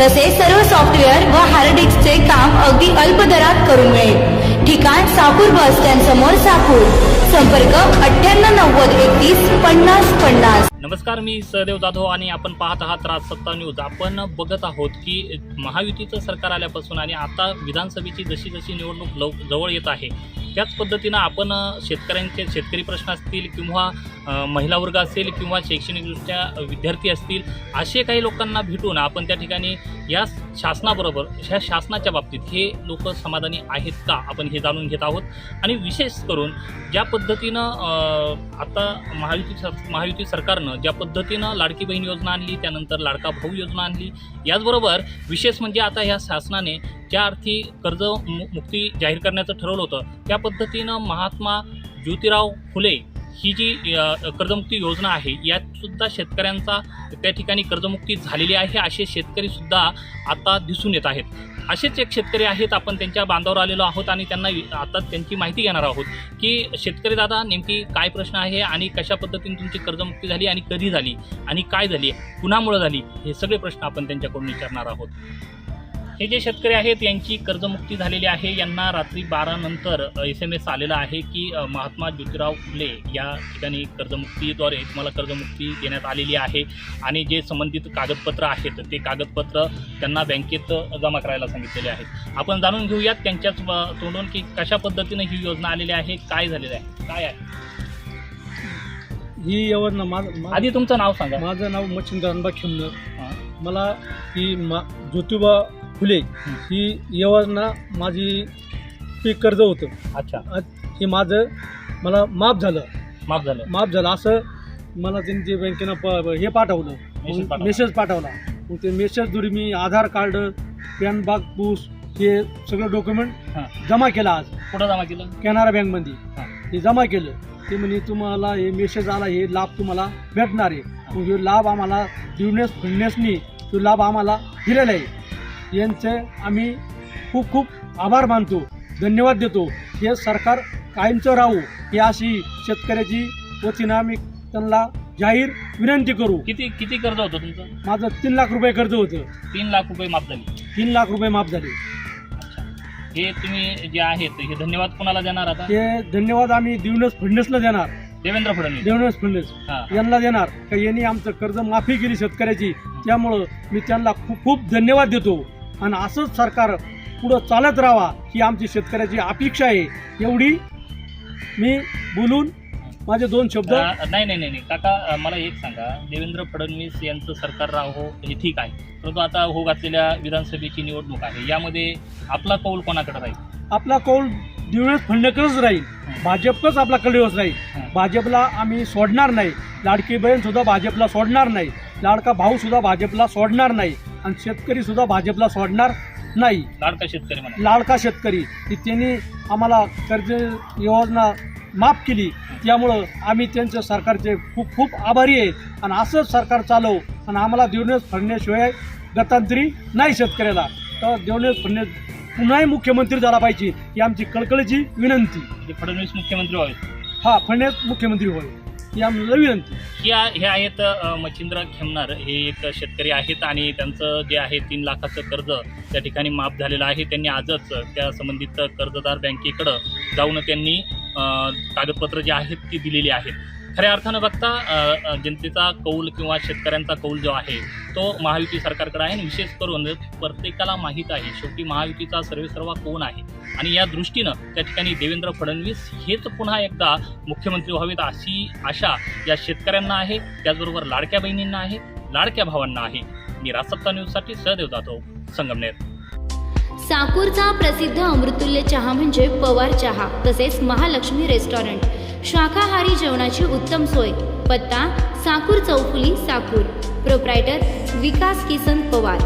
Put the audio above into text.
तसेच सर्व सॉफ्टवेअर व हार्ड डिस्कचे काम अगदी अल्प दरात करून मिळेल. ठिकाण साकूर बस स्टँड समोर साकूर. संपर्क अठ्ठ्याण्णव नव्वद एकतीस पन्नास पन्नास. नमस्कार मी सहदेव जाधव आणि आपण पाहत आहात राजसत्ता न्यूज आपण बघत आहोत की महायुतीचं सरकार आल्यापासून आणि आता विधानसभेची जशी जशी निवडणूक लव जवळ येत आहे त्याच पद्धतीनं आपण शेतकऱ्यांचे शेतकरी प्रश्न असतील किंवा महिला वर्ग असेल किंवा शैक्षणिकदृष्ट्या विद्यार्थी असतील असे काही लोकांना भेटून आपण त्या ठिकाणी या शासनाबरोबर ह्या शासनाच्या बाबतीत हे लोक समाधानी आहेत का? आपण हे जाणून घेत आहोत. आणि विशेष करून ज्या पद्धतीनं आता महायुती सर महायुती सरकारनं ज्या पद्धतीनं लाडकी बहीण योजना आणली त्यानंतर लाडका भाऊ योजना आणली याचबरोबर विशेष म्हणजे आता ह्या शासनाने ज्या अर्थी कर्ज मु मुक्ती जाहीर करण्याचं ठरवलं होतं त्या पद्धतीनं महात्मा ज्योतिराव फुले ही जी कर्जमुक्ती योजना आहे यात सुद्धा शेतकऱ्यांचा त्या ठिकाणी कर्जमुक्ती झालेली आहे असे शेतकरीसुद्धा आता दिसून येत आहेत. असेच एक शेतकरी आहेत आपण त्यांच्या बांधावर आलेलो आहोत आणि त्यांना आता त्यांची माहिती घेणार आहोत की शेतकरी दादा नेमकी काय प्रश्न आहे आणि कशा पद्धतीने तुमची कर्जमुक्ती झाली आणि कधी झाली आणि काय झाली कुणामुळे झाली हे सगळे प्रश्न आपण त्यांच्याकडून विचारणार आहोत. हे जे शेतकरी आहेत यांची कर्जमुक्ती झालेली आहे. यांना रात्री बारा नंतर एस एम एस आलेला आहे की महात्मा ज्योतिराव फुले या ठिकाणी कर्जमुक्तीद्वारे तुम्हाला कर्जमुक्ती देण्यात आलेली आहे. आणि जे संबंधित कागदपत्र आहेत ते कागदपत्र त्यांना बँकेत जमा करायला सांगितलेले आहेत. आपण जाणून घेऊयात त्यांच्याच तोंडून की कशा पद्धतीने ही योजना आलेली आहे काय झालेलं आहे काय आहे? ही योजना माझं आधी तुमचं नाव सांगा. माझं नाव मच्छिंद्र अनबा खिमनर. मला ही मा ज्योतिबा फुले ही योजना माझी पीक कर्ज होतं. अच्छा. आज हे माझं मला माफ झालं. माफ झालं. माफ झालं. असं मला त्यांची बँकेनं प हे पाठवलं. मेसेज मग पाठवला. मेसेज पाठवला. मग ते मेसेजद्वारे मी आधार कार्ड पॅन बागपूस हे सगळं डॉक्युमेंट हां. जमा केलं आज. कुठं जमा केलं? कॅनरा बँकमध्ये हां. ते जमा केलं. ते म्हणे तुम्हाला हे मेसेज आला हे लाभ तुम्हाला भेटणार आहे. मग हे लाभ आम्हाला देवनेस फडणवीसनी तो लाभ आम्हाला दिलेला आहे. यांचे आम्ही खूप खूप आभार मानतो धन्यवाद देतो. हे सरकार कायमचं राहू ही अशी शेतकऱ्याची वतीनं आम्ही त्यांना जाहीर विनंती करू. किती किती कर्ज होतं तुमचं? माझं तीन लाख रुपये कर्ज होतं. तीन लाख रुपये माफ झाले. तीन लाख रुपये माफ झाले. हे तुम्ही जे आहेत हे धन्यवाद कोणाला देणार आता? ते धन्यवाद आम्ही देवनेस फडणवीसला देणार. देवेंद्र फडणवीस. देवनेस फडणवीस. हा. यांना देणार. का यांनी आमचं कर्ज माफी केली शेतकऱ्याची. त्यामुळं मी त्यांना खूप खूप धन्यवाद देतो. आणि असंच सरकार पुढं चालत राहावा ही आमची शेतकऱ्याची अपेक्षा आहे. एवढी मी बोलून माझे दोन शब्द नाही नाही नाही नाही. काका मला एक सांगा. देवेंद्र फडणवीस यांचं सरकार राहो हे ठीक आहे. परंतु आता हो घातलेल्या विधानसभेची निवडणूक आहे. यामध्ये आपला कौल कोणाकडे राहील? आपला कौल देवनेस फडणवीसच राहील. भाजपच आपला कलिवस राहील. भाजपला आम्ही सोडणार नाही. लाडकी बहीण सुद्धा भाजपला सोडणार नाही. लाडका भाऊ सुद्धा भाजपला सोडणार नाही. आणि शेतकरी सुद्धा भाजपला सोडणार नाही. लाडका शेतकरी म्हणा. लाडका शेतकरी? की त्यांनी आम्हाला कर्ज योजना माफ केली. त्यामुळं आम्ही त्यांच्या सरकारचे खूप खूप आभारी आहेत आणि असंच सरकार चालव आणि आम्हाला देवनेश फडणवीसशिवाय गतांतरी नाही शेतकऱ्याला. तर देवनेश फडणवीस पुन्हाही मुख्यमंत्री झाला पाहिजे ही आमची कळकळीची विनंती. म्हणजे फडणवीस मुख्यमंत्री व्हावे हा फडणवीस मुख्यमंत्री होय ही आम्हाला विनंती. ही हे आहेत अ, मच्छिंद्र खेमनार. हे एक शेतकरी आहेत आणि त्यांचं जे आहे तीन लाखाचं कर्ज त्या ठिकाणी माफ झालेलं आहे. त्यांनी आजच त्या संबंधित कर्जदार बँकेकडं जाऊन त्यांनी अ, कागदपत्र जे आहेत ती दिलेली आहेत. खऱ्या अर्थानं बघता अ, अ, जनतेचा कौल किंवा शेतकऱ्यांचा कौल जो आहे तो महायुती सरकारकडे आहे आणि विशेष करून प्रत्येकाला माहीत आहे. शेवटी महायुतीचा सर्वेसर्वा कोण आहे? आणि या दृष्टीनं त्या ठिकाणी देवेंद्र फडणवीस हेच पुन्हा एकदा मुख्यमंत्री व्हावेत अशी आशा या शेतकऱ्यांना आहे. त्याचबरोबर लाडक्या बहिणींना आहे लाडक्या भावांना आहे. मी रासत्ता न्यूजसाठी सहदेव जाधव संगमनेर. साकूरचा प्रसिद्ध अमृतुल्य चहा म्हणजे पवार चहा तसेच महालक्ष्मी रेस्टॉरंट. शाकाहारी जेवणाची उत्तम सोय. पत्ता साकूर चौफुली साकूर. प्रोप्रायटर विकास किसन पवार.